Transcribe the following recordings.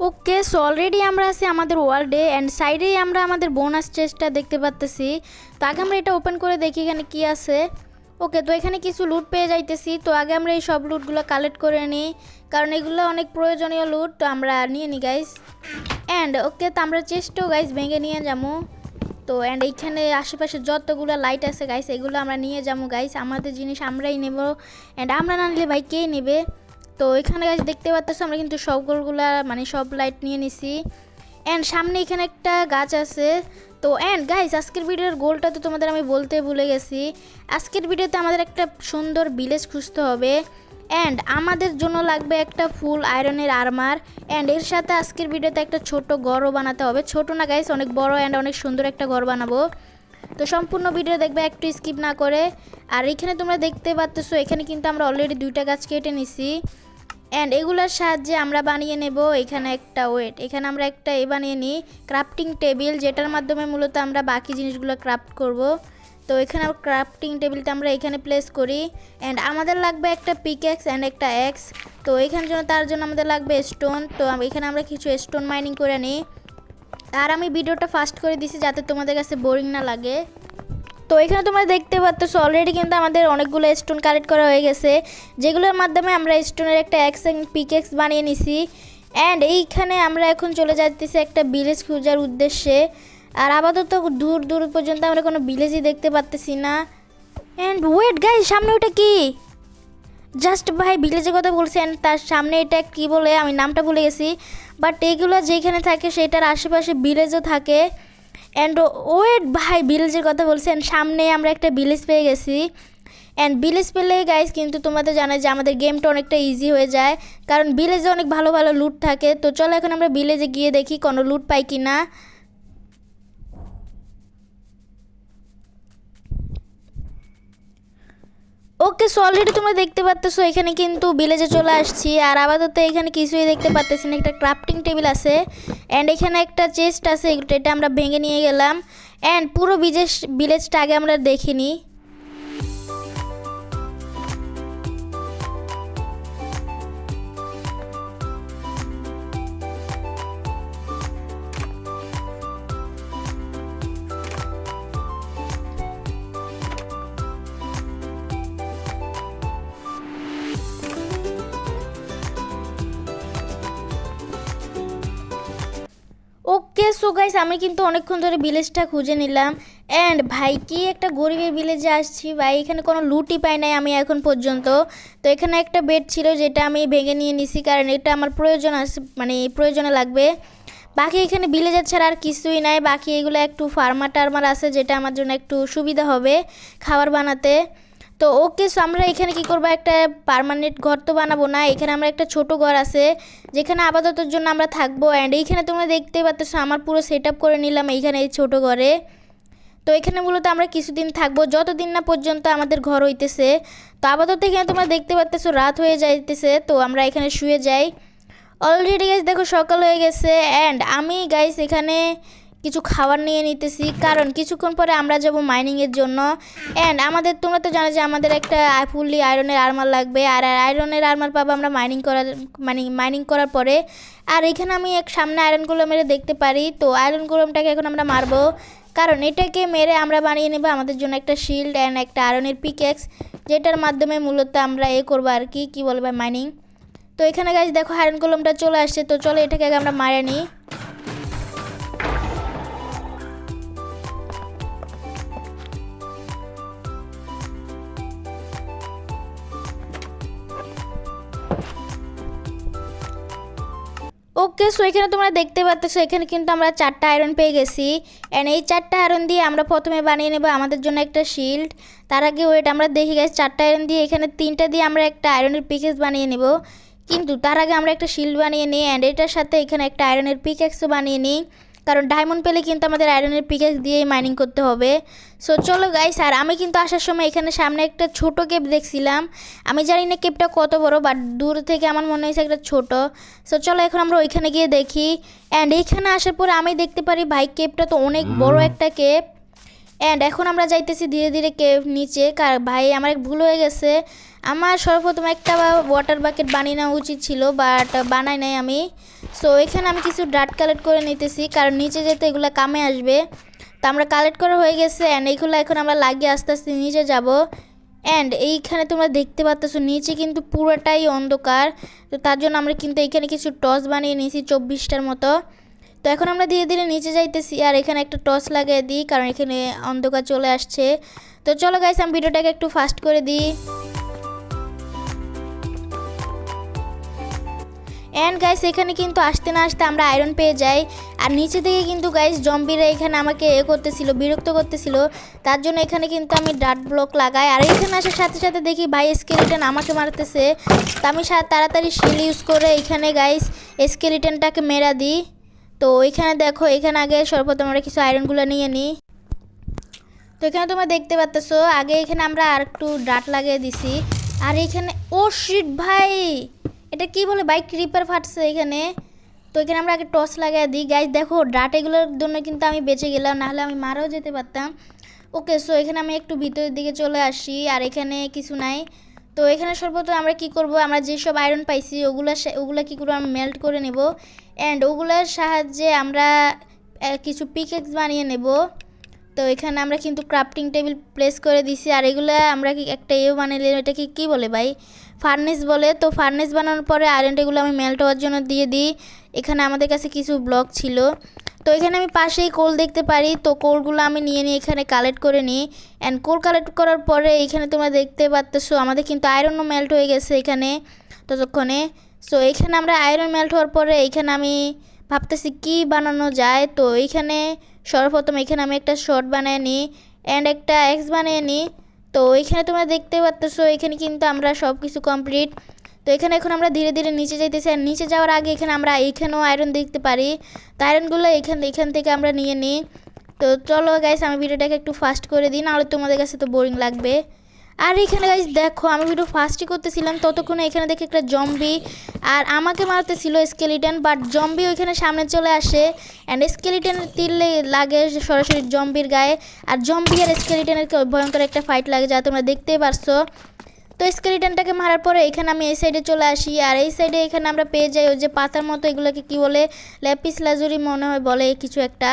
Okay so already আমরা আছি আমাদের ওয়ার্ল্ডে অ্যান্ড সাইডেই আমরা আমাদের বোনাস চেস্টটা দেখতে পাচ্তেছি তো আগে আমরা এটা ওপেন করে দেখি এখানে কি আছে। ওকে তো এখানে কিছু লুট পেয়ে যাইতেছি। তো আগে আমরা এই সব লুটগুলো কালেক্ট করে নিই। কারণ এগুলো অনেক প্রয়োজনীয় লুট তো আমরা নিয়ে নিই গাইস অ্যান্ড ওকে তো আমরা চেস্টও গাইস ভেঙে নিয়ে যাব। তো অ্যান্ড এইখানে আশেপাশে যতগুলো লাইট আছে গাইস এগুলো আমরা নিয়ে যাব গাইস আমাদের জিনিস আমরাই নেব। অ্যান্ড আমরা না নিলে ভাই কে নেবে? তো এখানে গাছ দেখতে পাচ্ছ আমরা কিন্তু সবগুলোগুলা মানে সব লাইট নিয়ে নিছি। অ্যান্ড সামনে এখানে একটা গাছ আছে। তো অ্যান্ড গাইস আজকের ভিডিওর গোলটা তো তোমাদের আমি বলতে ভুলে গেছি। আজকের ভিডিওতে আমাদের একটা সুন্দর ভিলেজ খুঁজতে হবে। অ্যান্ড আমাদের জন্য লাগবে একটা ফুল আয়রনের আর্মার অ্যান্ড এর সাথে আজকের ভিডিওতে একটা ছোট ঘরও বানাতে হবে। ছোট না গাইস অনেক বড় অ্যান্ড অনেক সুন্দর একটা ঘর বানাবো। তো সম্পূর্ণ ভিডিও দেখবে, একটু স্কিপ না করে। আর এখানে তোমরা দেখতে পাচ্তেছো এখানে কিন্তু আমরা অলরেডি দুইটা গাছ কেটে নিছি। অ্যান্ড এগুলোর সাহায্যে আমরা বানিয়ে নেব এখানে একটা ওয়েট। এখানে আমরা একটা এ বানিয়ে নিই ক্রাফটিং টেবিল যেটার মাধ্যমে মূলত আমরা বাকি জিনিসগুলো ক্রাফট করব। তো এখানে ক্রাফটিং টেবিলটা আমরা এখানে প্লেস করি। অ্যান্ড আমাদের লাগবে একটা পিকেক্স অ্যান্ড একটা এক্স তো এখানের জন্য তার জন্য আমাদের লাগবে স্টোন তো এখানে আমরা কিছু স্টোন মাইনিং করে নিই। আর আমি ভিডিওটা ফাস্ট করে দিছি যাতে তোমাদের কাছে বোরিং না লাগে। তো এখানে তোমরা দেখতে পাচ্ছ অলরেডি কিন্তু আমাদের অনেকগুলো স্টোন কালেক্ট করা হয়ে গেছে। যেগুলোর মাধ্যমে আমরা স্টোনের একটা এক্স পিকেক্স বানিয়ে নিছি। অ্যান্ড এইখানে আমরা এখন চলে যাচ্ছি একটা ভিলেজ খোঁজার উদ্দেশ্যে। আর আপাতত দূর দূর পর্যন্ত আমরা কোনো ভিলেজই দেখতে পাচ্তেছি না। অ্যান্ড ওয়েট গাই সামনে ওটা কি? জাস্ট ভাই ভিলেজের কথা বলছেন, তার সামনে এটা কি বলে আমি নামটা ভুলে গেছি। বাট এগুলো যেখানে থাকে সেটার আশেপাশে ভিলেজও থাকে। অ্যান্ড ওয়েট ভাই ভিলেজের কথা বলছেন, সামনে আমরা একটা ভিলেজ পেয়ে গেছি। অ্যান্ড ভিলেজ পেলে গাইস কিন্তু তোমাদের জানাই যে আমাদের গেমটা অনেকটা ইজি হয়ে যায়। কারণ ভিলেজে অনেক ভালো ভালো লুট থাকে। তো চলো এখন আমরা ভিলেজে গিয়ে দেখি কোনো লুট পাই কি না ওকে সো অলরেডি তোমরা দেখতে পাচ্তেছো এখানে কিন্তু ভিলেজে চলে আসছি। আর আপাতত এখানে কিছুই দেখতে পাচ্তেছি না, একটা ক্রাফটিং টেবিল আছে। অ্যান্ড এখানে একটা চেস্ট আছে, এটা আমরা ভেঙে নিয়ে গেলাম। অ্যান্ড পুরো ভিলেজ ভিলেজটা আগে আমরা দেখিনি। সো গাইস আমি কিন্তু অনেকক্ষণ ধরে ভিলেজটা খুঁজে নিলাম। অ্যান্ড ভাই, কি একটা গরিবের ভিলেজে আসছি। ভাই, এখানে কোনো লুটই পাই নাই আমি এখন পর্যন্ত। তো এখানে একটা বেড ছিল যেটা আমি ভেঙে নিয়ে নিছি কারণ এটা আমার প্রয়োজন আছে মানে প্রয়োজনে লাগবে। বাকি এখানে ভিলেজার ছাড়া আর কিছুই নাই। বাকি এগুলো একটু ফার্মা টার্মার আছে যেটা আমার জন্য একটু সুবিধা হবে খাবার বানাতে। তো ওকে সো আমরা এখানে কি করব? একটা পার্মানেন্ট ঘর তো বানাবো না। এখানে আমরা একটা ছোট ঘর আছে, যেখানে আপাততর জন্য আমরা থাকব। অ্যান্ড এইখানে তোমরা দেখতে পাচ্ছ আমার পুরো সেট করে নিলাম এইখানে এই ছোট ঘরে। তো এখানে মূলত আমরা কিছুদিন থাকব। যতদিন না পর্যন্ত আমাদের ঘর হইতেছে। তো আপাতত এখানে তোমরা দেখতে পাচ্তেছো রাত হয়ে যাইতেছে। তো আমরা এখানে শুয়ে যাই। অলরেডি গাইস দেখো সকাল হয়ে গেছে। অ্যান্ড আমি গাইস এখানে কিছু খাবার নিয়ে নিতেছি। কারণ কিছুক্ষণ পরে আমরা যাব মাইনিংয়ের জন্য। অ্যান্ড আমাদের, তোমরা তো জানো যে আমাদের একটা ফুললি আয়রনের আর্মার লাগবে। আর আয়রনের আর্মার পাবো আমরা মাইনিং করার মানে মাইনিং করার পরে। আর এখানে আমি এক সামনে আয়রন কলম মেরে দেখতে পারি। তো আয়রন কলমটাকে এখন আমরা মারবো। কারণ এটাকে মেরে আমরা বানিয়ে নেব আমাদের জন্য একটা শিল্ড অ্যান্ড একটা আয়রনের পিকেক্স যেটার মাধ্যমে মূলত আমরা এ করব আর কি। কী বলব মাইনিং তো এখানে গাছ দেখো আয়রন কলমটা চলে আসছে। তো চলো এটাকে আগে আমরা মারে নিই। ওকে সো এখানে তোমরা দেখতে পাচ্ছ এখানে কিন্তু আমরা চারটা আয়রন পেয়ে গেছি। অ্যান্ড এই চারটা আয়রন দিয়ে আমরা প্রথমে বানিয়ে নেব আমাদের জন্য একটা শিল্ড তার আগে ওয়েট আমরা দেখি গেছি চারটা আয়রন দিয়ে এখানে তিনটা দিয়ে আমরা একটা আয়রনের পিকেস বানিয়ে নেব। কিন্তু তার আগে আমরা একটা শিল্ড বানিয়ে নিই অ্যান্ড এটার সাথে এখানে একটা আয়রনের পিকেক্সও বানিয়ে নিই। কারণ ডায়মন্ড পেলে কিন্তু আমাদের আয়রনের পিকেক্স দিয়েই মাইনিং করতে হবে। সো চলো গাইস আর আমি কিন্তু আসার সময় এখানে সামনে একটা ছোট কেপ দেখছিলাম। আমি জানি না কেপটা কত বড় বাট দূর থেকে আমার মনে হয়েছে একটা ছোট। সো চলো এখন আমরা ওইখানে গিয়ে দেখি। অ্যান্ড এইখানে আসার পরে আমি দেখতে পারি ভাই কেপটা তো অনেক বড় একটা কেপ অ্যান্ড এখন আমরা যাইতেছি ধীরে ধীরে কেপ নিচে। কার ভাই আমার এক ভুল হয়ে গেছে। আমার সর্বপ্রথম একটা ওয়াটার বাকেট বানিয়ে নেওয়া উচিত ছিল বাট বানাই নাই আমি। সো এখানে আমি কিছু ডাট কালেক্ট করে নিতেছি, কারণ নিচে যেতে এগুলো কামে আসবে। তো আমরা কালেক্ট করা হয়ে গেছে অ্যান্ড এইগুলো এখন আমরা লাগিয়ে আস্তে আস্তে নিচে যাব। অ্যান্ড এইখানে তোমরা দেখতে পাচ্ছ নিচে কিন্তু পুরোটাই অন্ধকার। তো তার জন্য আমরা কিন্তু এখানে কিছু টস বানিয়ে নিয়েছি চব্বিশটার মতো। তো এখন আমরা ধীরে ধীরে নিচে যাইতেছি, আর এখানে একটা টর্চ লাগিয়ে দিই, কারণ এখানে অন্ধকার চলে আসছে। তো চলো গাইস আমি ভিডিওটাকে একটু ফাস্ট করে দিই। অ্যান্ড গাইস এখানে কিন্তু আসতে না আসতে আমরা আয়রন পেয়ে যাই। আর নিচে থেকে কিন্তু গাইস জম্বিরা এখানে আমাকে এ করতেছিল, বিরক্ত করতেছিল। তার জন্য এখানে কিন্তু আমি ডাট ব্লক লাগাই। আর এখানে আসার সাথে সাথে দেখি ভাই স্কেলিটন আমাকে মারতেছে। তো আমি তাড়াতাড়ি শিল ইউজ করে এখানে গাইস স্কেলিটনটাকে মেরা দিই। তো এখানে দেখো, এখানে আগে সর্বপ্রথম আমরা কিছু আয়রনগুলো নিয়ে নিই। তো এখানে তোমরা দেখতে পাচ্ছ আগে এখানে আমরা আর একটু ডাট লাগিয়ে দিছি। আর এখানে ও শিট ভাই! এটা কি বলে? বাইক ক্রিপার ফাটছে এখানে। তো এখানে আমরা আগে টস লাগিয়ে দিই। গাইজ দেখো ডাট এগুলোর জন্য কিন্তু আমি বেঁচে গেলাম, নাহলে আমি মারাও যেতে পারতাম। ওকে সো এখানে আমি একটু ভিতরের দিকে চলে আসি, আর এখানে কিছু নাই। তো এখানে সর্বপ্রথম আমরা কি করব? আমরা যেসব আয়রন পাইছি, ওগুলো ওগুলো কী করব? আমরা মেল্ট করে নেব। অ্যান্ড ওগুলোর সাহায্যে আমরা কিছু পিকেক্স বানিয়ে নেব। তো এখানে আমরা কিন্তু ক্রাফটিং টেবিল প্লেস করে দিছি। আর এগুলো আমরা কি একটা এও বানাইলে এটাকে কি, কী বলে ভাই? ফার্নেস বলে। তো ফার্নেস বানানোর পরে আয়রন এগুলো আমি মেল্ট হওয়ার জন্য দিয়ে দিই। এখানে আমাদের কাছে কিছু ব্লক ছিল। তো এখানে আমি পাশেই কোল দেখতে পারি। তো কোলগুলো আমি নিয়ে নিয়ে এখানে কালেক্ট করে নিই। অ্যান্ড কোল কালেক্ট করার পরে এখানে তোমরা দেখতে পারতেছো, আমাদের কিন্তু আয়রনও মেল্ট হয়ে গেছে এখানে ততক্ষণে। সো এখানে আমরা আয়রন মেল্ট হওয়ার পরে এখানে আমি ভাবতেছি কি বানানো যায়। তো এইখানে সর্বপ্রথম এখানে আমি একটা শর্ট বানিয়ে নিই। অ্যান্ড একটা এক্স বানিয়ে নিই। তো এখানে তোমরা দেখতে পাচ্ছ এখানে কিন্তু আমরা সব কিছু কমপ্লিট তো এখানে এখন আমরা ধীরে ধীরে নিচে যাইতেছি আর নিচে যাওয়ার আগে এখানে আমরা এখানেও আয়রন দেখতে পারি। তো আয়রনগুলো এখান এখান থেকে আমরা নিয়ে নিই। তো চলো গাইস আমি ভিডিওটাকে একটু ফাস্ট করে দিই, নাহলে তোমাদের কাছে তো বোরিং লাগবে। আর এখানে গাইস দেখো, আমি ভিডিও ফাস্টই করতেছিলাম, ততক্ষণে এখানে দেখে একটা জম্বি আর আমাকে মারতেছিল স্কেলিটন বাট জম্বি ওইখানে সামনে চলে আসে অ্যান্ড স্কেলিটন তিললে লাগে সরাসরি জম্বির গায়ে, আর জম্বি আর স্কেলিটনের ভয়ঙ্কর একটা ফাইট লাগে, যা তোমরা দেখতেই পারছ। তো স্কেলিটনটাকে মারার পরে এখানে আমি এই সাইডে চলে আসি, আর এই সাইডে এখানে আমরা পেয়ে যাই ওই যে পাতার মতো, এগুলোকে কি বলে ল্যাপিস লাজুরি মনে হয় বলে কিছু একটা।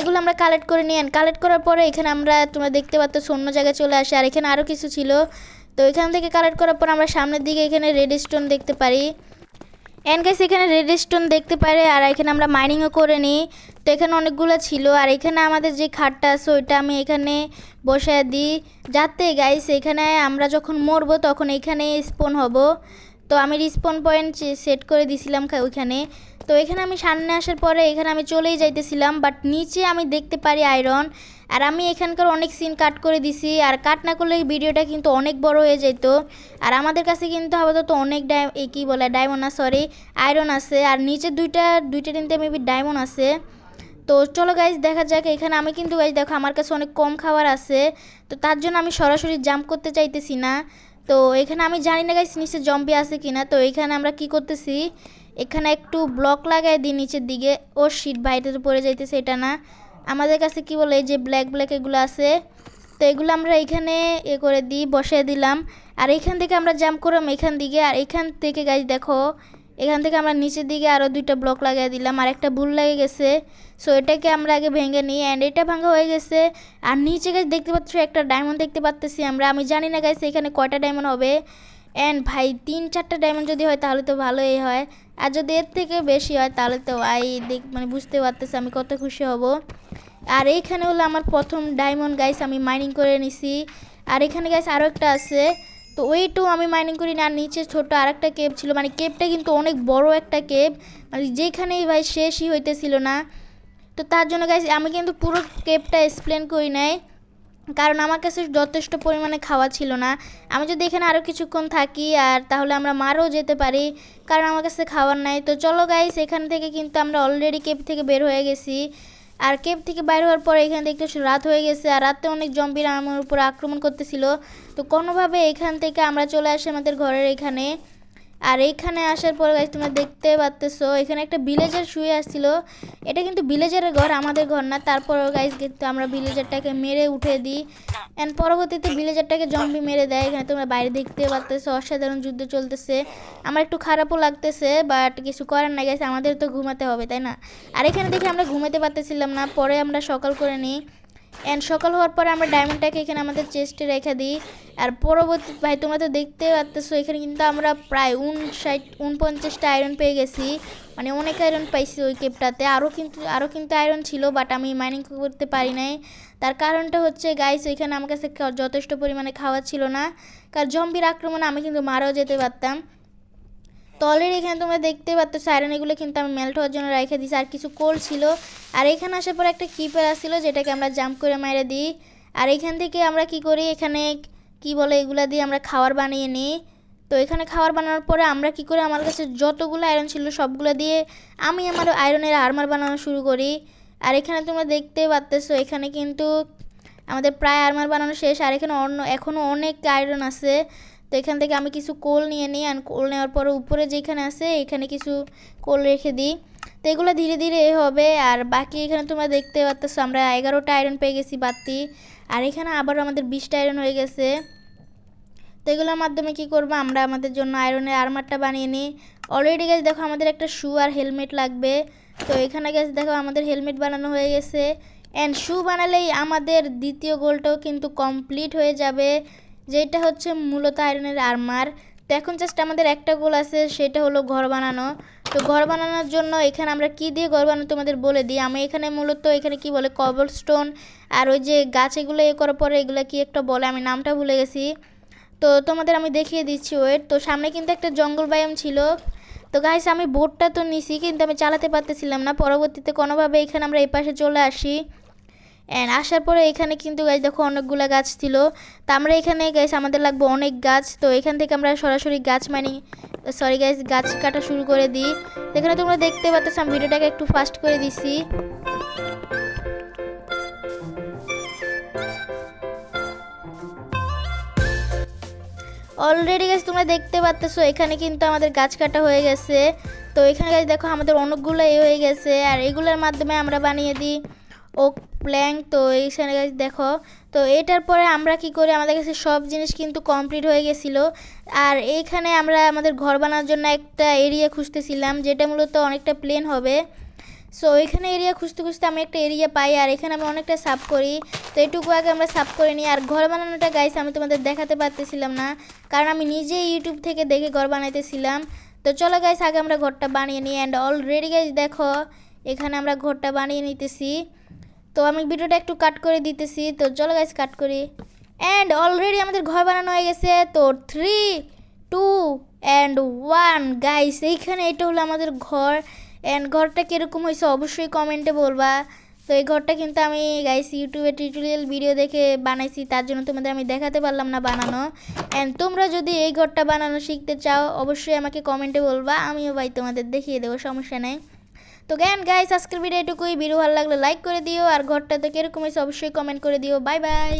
এগুলো আমরা কালেক্ট করে নিয়ে কালেক্ট করার পরে এখানে আমরা তোমরা দেখতে পাচ্ছ অন্য জায়গায় চলে আসে, আর এখানে আরও কিছু ছিল। তো এখান থেকে কালেক্ট করার পর আমরা সামনের দিকে এখানে রেড স্টোন দেখতে পারি। অ্যান্ড গাইস এখানে রেড স্টোন দেখতে পারে, আর এখানে আমরা মাইনিংও করে নিই। তো এখানে অনেকগুলো ছিল, আর এখানে আমাদের যে খাটটা আছে, ওইটা আমি এখানে বসায় দিই। যাতে গাইস এখানে আমরা যখন মরবো, তখন এখানে স্পন হব। তো আমি রিস্পন পয়েন্ট সেট করে দিছিলাম ওইখানে। তো এখানে আমি সামনে আসার পরে এখানে আমি চলেই যাইতেছিলাম বাট নিচে আমি দেখতে পারি আয়রন আর আমি এখানকার অনেক সিন কাট করে দিছি, আর কাট না করলে ভিডিওটা কিন্তু অনেক বড় হয়ে যেত আর আমাদের কাছে কিন্তু আপাতত অনেক ডাই এই কী বলে ডায়মন্ড না সরি আয়রন আছে, আর নিচে দুইটা দুইটা তিনটে মেবি ডায়মন্ড আছে। তো চলো গাইজ দেখা যাক, এখানে আমি কিন্তু গাইজ দেখো আমার কাছে অনেক কম খাবার আছে, তো তার জন্য আমি সরাসরি জাম্প করতে চাইতেছি না। তো এখানে আমি জানি না গাইছি নিচে জম্পি আছে কিনা। তো এখানে আমরা কি করতেছি? এখানে একটু ব্লক লাগাই দিই নিচের দিকে। ও শিট ভাইটা তো পড়ে যাইতেছে, এটা না। আমাদের কাছে কি বলে, এই যে ব্ল্যাক ব্ল্যাক এগুলো আছে। তো এগুলো আমরা এখানে এ করে দিই, বসিয়ে দিলাম। আর এখান থেকে আমরা জাম্প করলাম এখান দিকে। আর এখান থেকে গাছ দেখো এখান থেকে আমরা নিচের দিকে আরও দুইটা ব্লক লাগিয়ে দিলাম, আর একটা ভুল লেগে গেছে। সো এটাকে আমরা আগে ভেঙে নিই অ্যান্ড এটা ভাঙা হয়ে গেছে। আর নিচে গাছ দেখতে পাচ্ছি, একটা ডায়মন্ড দেখতে পাচ্তেছি আমরা। আমি জানি না গাইছে এখানে কয়টা ডায়মন্ড হবে। অ্যান্ড ভাই, তিন চারটা ডায়মন্ড যদি হয়, তাহলে তো ভালোই হয়। আর যদি এর থেকে বেশি হয়, তাহলে তো ভাই দেখ মানে বুঝতে পারতেছি আমি কত খুশি হব। আর এইখানে হলো আমার প্রথম ডায়মন্ড গাইস আমি মাইনিং করে নিছি। আর এখানে গাইস আরও একটা আছে। তো ওইটাও আমি মাইনিং করি না আর নিচে ছোট আরেকটা কেব ছিল। মানে কেবটা কিন্তু অনেক বড় একটা কেব মানে যেখানেই ভাই শেষই হইতেছিল না। তো তার জন্য গাইস আমি কিন্তু পুরো কেবটা এক্সপ্লেন করি নাই, কারণ আমার কাছে যথেষ্ট পরিমাণে খাওয়া ছিল না। আমি যদি এখানে আরও কিছুক্ষণ থাকি আর তাহলে আমরা মারও যেতে পারি, কারণ আমার কাছে খাওয়ার নাই। তো চলো গাইস এখান থেকে কিন্তু আমরা অলরেডি কেপ থেকে বের হয়ে গেছি। আর কেপ থেকে বাইর হওয়ার পর এখানে দেখতে রাত হয়ে গেছে, আর রাতে অনেক জম্বিরা আমার উপর আক্রমণ করতেছিল। তো কোনোভাবে এখান থেকে আমরা চলে আসি আমাদের ঘরের এখানে। আর এইখানে আসার পর গাইজ তোমরা দেখতে পারতেছো, এখানে একটা ভিলেজার শুয়ে আসছিল। এটা কিন্তু ভিলেজারের ঘর, আমাদের ঘর না। তারপর গাইজ কিন্তু আমরা ভিলেজারটাকে মেরে উঠে দিই। অ্যান্ড পরবর্তীতে ভিলেজারটাকে জম্বি মেরে দেয়। এখানে তোমরা বাইরে দেখতে পাচ্তেছো অসাধারণ যুদ্ধ চলতেছে। আমার একটু খারাপও লাগতেছে বাট কিছু করার না গেছে আমাদের তো ঘুমাতে হবে, তাই না? আর এখানে দেখে আমরা ঘুমাতে পারতেছিলাম না, পরে আমরা সকাল করে নিই। অ্যান্ড সকাল হওয়ার পরে আমরা ডায়মন্ডটাকে এখানে আমাদের চেস্টে রেখে দিই। আর পরবর্তী ভাই, তোমরা তো দেখতে পাচ্তেছো এখানে কিন্তু আমরা প্রায় উনষাট উনপঞ্চাশটা আয়রন পেয়ে গেছি। মানে অনেক আয়রন পাইছি ওই কেপটাতে আরও কিন্তু আরও কিন্তু আয়রন ছিল বাট আমি মাইনিং করতে পারি নাই। তার কারণটা হচ্ছে গাইস ওইখানে আমার কাছে যথেষ্ট পরিমাণে খাওয়া ছিল না। কারণ জম্বির আক্রমণে আমি কিন্তু মারাও যেতে পারতাম। তো অলরেডি এখানে তোমরা দেখতে পাচ্ছ আয়রন এগুলো কিন্তু আমি মেল্ট হওয়ার জন্য রেখে দিয়েছি। আর কিছু কোল ছিল। আর এখানে আসার পর একটা কিপার আসছিল, যেটাকে আমরা জাম্প করে মেরে দিই। আর এখান থেকে আমরা কি করি, এখানে কি বলে এগুলা দিয়ে আমরা খাবার বানিয়ে নিই। তো এখানে খাবার বানানোর পরে আমরা কি করি, আমার কাছে যতগুলো আয়রন ছিল সবগুলো দিয়ে আমি আমার আয়রনের আর্মার বানানো শুরু করি। আর এখানে তোমরা দেখতে পাচ্তেছো এখানে কিন্তু আমাদের প্রায় আর্মার বানানো শেষ। আর এখানে অন্য এখনও অনেক আয়রন আছে। তো এখান থেকে আমি কিছু কোল নিয়ে নিই আর কোল নেওয়ার পরে উপরে যেখানে আছে, এখানে কিছু কোল রেখে দিই। তো এগুলো ধীরে ধীরে এ হবে। আর বাকি এখানে তোমরা দেখতে পাচ্তেছো আমরা এগারোটা আয়রন পেয়ে গেছি বাতি আর এখানে আবার আমাদের বিশটা আয়রন হয়ে গেছে। তো এগুলোর মাধ্যমে কি করব? আমরা আমাদের জন্য আয়রনের আর্মারটা বানিয়ে নিই। অলরেডি গেছে দেখো আমাদের একটা শু আর হেলমেট লাগবে। তো এখানে গেছে দেখো আমাদের হেলমেট বানানো হয়ে গেছে। অ্যান্ড শু বানালেই আমাদের দ্বিতীয় গোলটাও কিন্তু কমপ্লিট হয়ে যাবে। যেটা হচ্ছে মূলত আয়রনের আর্মার তো এখন জাস্ট আমাদের একটা গোল আছে, সেটা হলো ঘর বানানো। তো ঘর বানানোর জন্য এখানে আমরা কি দিয়ে ঘর বানানো তোমাদের বলে দিই? আমি এখানে মূলত এখানে কি বলে কবল স্টোন আর ওই যে গাছ এগুলো এ করার পরে এগুলো কি একটা বলে, আমি নামটা ভুলে গেছি। তো তোমাদের আমি দেখিয়ে দিচ্ছি ওয়েট তো সামনে কিন্তু একটা জঙ্গল ব্যায়াম ছিল। তো গাইস আমি বোটটা তো নিছি, কিন্তু আমি চালাতে পারতেছিলাম না। পরবর্তীতে কোনোভাবে এখানে আমরা এই পাশে চলে আসি। অ্যান্ড আসার পরে এখানে কিন্তু গাছ দেখো অনেকগুলো গাছ ছিল। তো আমরা এখানে গাছ আমাদের লাগবে অনেক গাছ। তো এখান থেকে আমরা সরাসরি গাছ মানি সরি গাছ গাছ কাটা শুরু করে দিই। এখানে তোমরা দেখতে পাচ্ছ আমি ভিডিওটাকে একটু ফাস্ট করে দিছি। অলরেডি গাছ তোমরা দেখতে পাচ্তেছো এখানে কিন্তু আমাদের গাছ কাটা হয়ে গেছে। তো এখানে গাছ দেখো আমাদের অনেকগুলো এ হয়ে গেছে, আর এগুলোর মাধ্যমে আমরা বানিয়ে দিই। ওক প্ল্যাঙ্ক তো এইখানে দেখো, তো এটার পরে আমরা কি করি? আমাদের কাছে সব জিনিস কিন্তু কমপ্লিট হয়ে গেছিল। আর এইখানে আমরা আমাদের ঘর বানানোর জন্য একটা এরিয়া খুঁজতেছিলাম, যেটা মূলত অনেকটা প্লেন হবে। সো এখানে এরিয়া খুঁজতে খুঁজতে আমি একটা এরিয়া পাই, আর এখানে আমি অনেকটা সাফ করি। তো এটুকু আগে আমরা সাফ করে নিই। আর ঘর বানানোটা গাইস আমি তোমাদের দেখাতে পারতেছিলাম না, কারণ আমি নিজে ইউটিউব থেকে দেখে ঘর বানাইতেছিলাম। তো চলো গাইস আগে আমরা ঘরটা বানিয়ে নিই। অ্যান্ড অলরেডি গাইস দেখো, এখানে আমরা ঘরটা বানিয়ে নিতেছি। তো আমি ভিডিওটা একটু কাট করে দিতেছি। তো চলো গাইস কাট করি। অ্যান্ড অলরেডি আমাদের ঘর বানানো হয়ে গেছে। তো three two and one guys এইখানে এটা হলো আমাদের ঘর। অ্যান্ড ঘরটা কীরকম হয়েছে অবশ্যই কমেন্টে বলবা। তো এই ঘরটা কিন্তু আমি গাইস ইউটিউবে টিউটোরিয়াল ভিডিও দেখে বানাইছি। তার জন্য তোমাদের আমি দেখাতে পারলাম না বানানো। অ্যান্ড তোমরা যদি এই ঘরটা বানানো শিখতে চাও, অবশ্যই আমাকে কমেন্টে বলবা। আমিও ভাই তোমাদের দেখিয়ে দেবো, সমস্যা নেই। তো গ্যান গাইস আজকের ভিডিও এটুকুই। ভিডিও ভালো লাগলে লাইক করে দিও। আর ঘরটা তো কীরকম অবশ্যই কমেন্ট করে দিও। Bye bye